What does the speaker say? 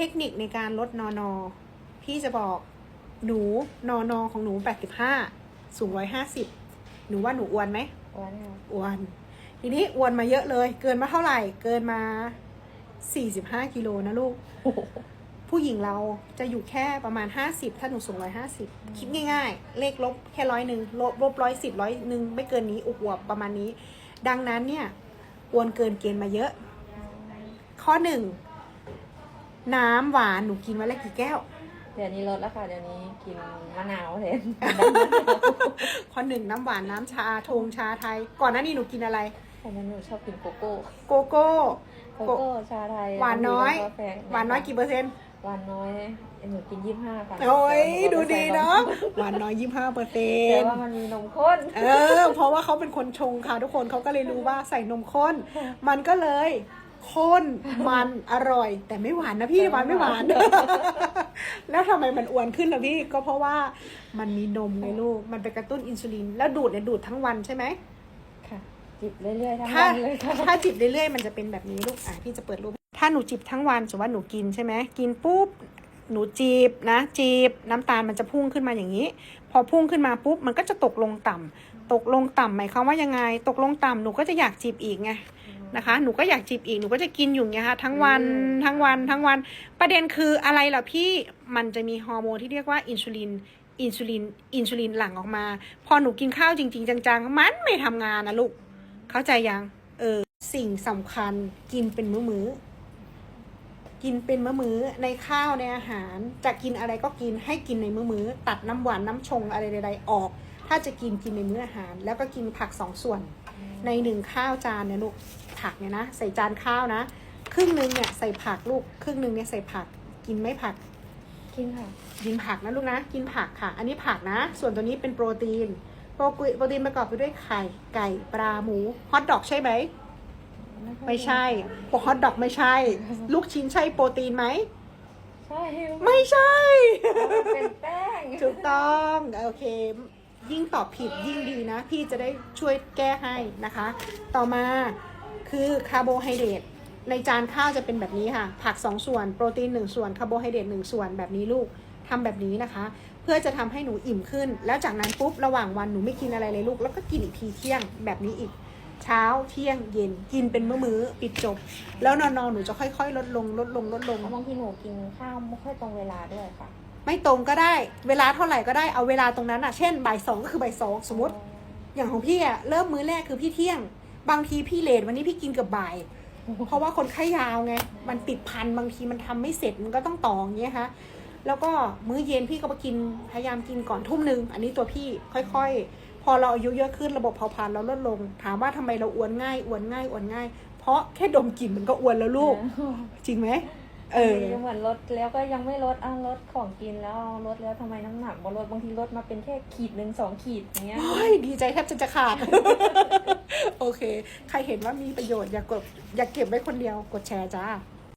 ทคนิคในการลดนอนอพี่จะบอกหนูนอนอของหนูแปดสิบห้าสูงร้อยห้าสิบหนูว่าหนูอ้วนไหมวันค่ะอ้วน ทีนี้อ้วนมาเยอะเลย เกินมาเท่าไหร่ เกินมาสี่สิบห้ากิโลนะลูก ผู้หญิงเราจะอยู่แค่ประมาณ50ถ้าหนูสูง150คิดง่ายๆ เลขลบแค่ร้อยหนึ่งลบลบร้อยสิบร้อยหนึ่งไม่เกินนี้อวบๆประมาณนี้ ดังนั้นเนี่ยอ้วนเกินเกณฑ์มาเยอะ ข้อหนึ่ง น้ำหวานหนูกินวันละกี่แก้ว เดี๋ยวนี้ลดแล้วค่ะ เดี๋ยวนี้กินมะนาวแทน ข้อหนึ่งน้ำหวานน้ำชาทงชาไทย ก่อนหน้านี้หนูกินอะไร แต่นั้นหนูชอบกินโกโก้ โกโก้ โกโก้ชาไทยหวานน้อย แล้ก็กาแฟหวานน้อยกี่เปอร์เซ็นต์ หวานน้อยหนูกินยี่สิบห้าค่ะโอ้ยแต่ดูหก็ดีใส่เนาะหวานน้อยยี่ห้าเปอร์เซ็แต่นต์ว่ามันมีนมข้นเออ เพราะว่าเขาเป็นคนชงค่ะทุกคนเขาก็เลยรู้ว่าใส่นมข้น มันก็เลย ข้นมันอร่อย แต่ไม่หวานนะพี่หวานไม่หวาน แล้วทำไมมันอ้วนขึ้นล่ะพี่ก็เพราะว่ามันมีนมไงลูกมันไปกระตุ้นอินซูลิน แล้วดูดเนี่ยดูดทั้งวันใช่ไหมค่ะจิบเรื่อยๆทั้งถ้าวันเลยค่ะถ้าจิบเรื่อยๆมันจะเป็นแบบนี้ลูกอะพี่จะเปิดรูปถ้าหนูจิบทั้งวันสมมติว่าหนูกินใช่ไหมกินปุ๊บหนูจีบนะ จีบน้ำตาลมันจะพุ่งขึ้นมาอย่างนี้ พอพุ่งขึ้นมาปุ๊บมันก็จะตกลงต่ำตกลงต่ำหมายความว่ายังไง ตกลงต่ำหนูก็จะอยากจีบอีกไง นะคะ หนูก็อยากจีบอีก หนูก็จะกินอยู่อย่างเงี้ยค่ะ ทั้งวัน ทั้งวัน ทั้งวัน ประเด็นคืออะไรล่ะพี่ มันจะมีฮอร์โมนที่เรียกว่าอินซูลิน อินซูลิน อินซูลินหลั่งออกมา พอหนูกินข้าวจริง ๆ จังๆ มันไม่ทำงานนะลูก เข้าใจยัง เออ สิ่งสำคัญกินเป็นมื้อๆ กินเป็นมื้อๆ ในข้าวในอาหาร จะกินอะไรก็กินให้กินในมื้อๆ ตัดน้ำหวานน้ำชงอะไรใดๆออก ถ้าจะกินกินในมื้ออาหาร แล้วก็กินผักสองส่วน ในหนึ่งข้าวจานเนี่ยลูกผักเนี่ยนะ ใส่จานข้าวนะ ครึ่งหนึ่งเนี่ยใส่ผักลูกครึ่งหนึ่งเนี่ยใส่ผักกินไหม่ผัก กินค่ะ กินผักนะลูกนะ กินผักค่ะ อันนี้ผักนะ ส่วนตัวนี้เป็นโปรตีน โปรตีนโปรตีนประกอบไปด้วยไข่ไก่ปลาหมูฮอทดอกใช่ไหมไม่ใช่พวกฮอทดอกไม่ใช่ ลูกชิ้นใช่โปรตีนไหมใช่ไม่ใช่มันเป็นแป้งถูกต้องโอเค ยิ่งตอบผิดยิ่งดีนะ พี่จะได้ช่วยแก้ให้นะคะ ต่อมาคือคาร์โบไฮเดรตในจานข้าวจะเป็นแบบนี้ค่ะ ผัก 2 ส่วน โปรตีน 1 ส่วนคาร์โบไฮเดรต1ส่วนแบบนี้ลูกทำแบบนี้นะคะ เพื่อจะทำให้หนูอิ่มขึ้น แล้วจากนั้นปุ๊บระหว่างวันหนูไม่กินอะไรเลยลูก แล้วก็กินอีกทีเที่ยงแบบนี้อีก เช้าเที่ยงเย็นกินเป็นมื้อๆปิดจบ แล้วนอนๆหนูจะค่อยๆ ลดลงลดลงลดลงบางทีหนูกินข้าวไม่ค่อยตรงเวลาด้วยค่ะ ไม่ตรงก็ได้ เวลาเท่าไหร่ก็ได้เอาเวลาตรงนั้นอะเช่นบ่ายสองก็คือบ่ายสองสมมติ อย่างของพี่อะเริ่มมื้อแรกคือพี่เที่ยง บางทีพี่เลทวันนี้พี่กินเกับบ่าย เพราะว่าคนไข้ยาวไงมันติดพันบางทีมันทำไม่เสร็จมันก็ต้องต่ออย่างเงี้ยคะแล้วก็มื้อเย็นพี่ก็มากินพยายามกินก่อนทุ่มหนึ่งอันนี้ตัวพี่ค่อยๆ พอเราอายุเยอะขึ้นระบบเผาผลาญเราลดลง ถามว่าทำไมเราอ้วนง่ายอ้วนง่ายอ้วนง่าย เพราะแค่ดมกลิ่นมันก็อ้วนแล้วลูก จริงไหม เออ เหมือนลดแล้วก็ยังไม่ลดอ้าวลดของกินแล้วลดแล้วทำไมน้ำหนักบ่ลดบางทีลดมาเป็นแค่ขีดหนึ่งสองขีดอย่างเงี้ย โอ้ยดีใจแทบจะจะขาด โอเค ใครเห็นว่ามีประโยชน์อย่ากดอย่าเก็บไว้คนเดียวกดแชร์จ้า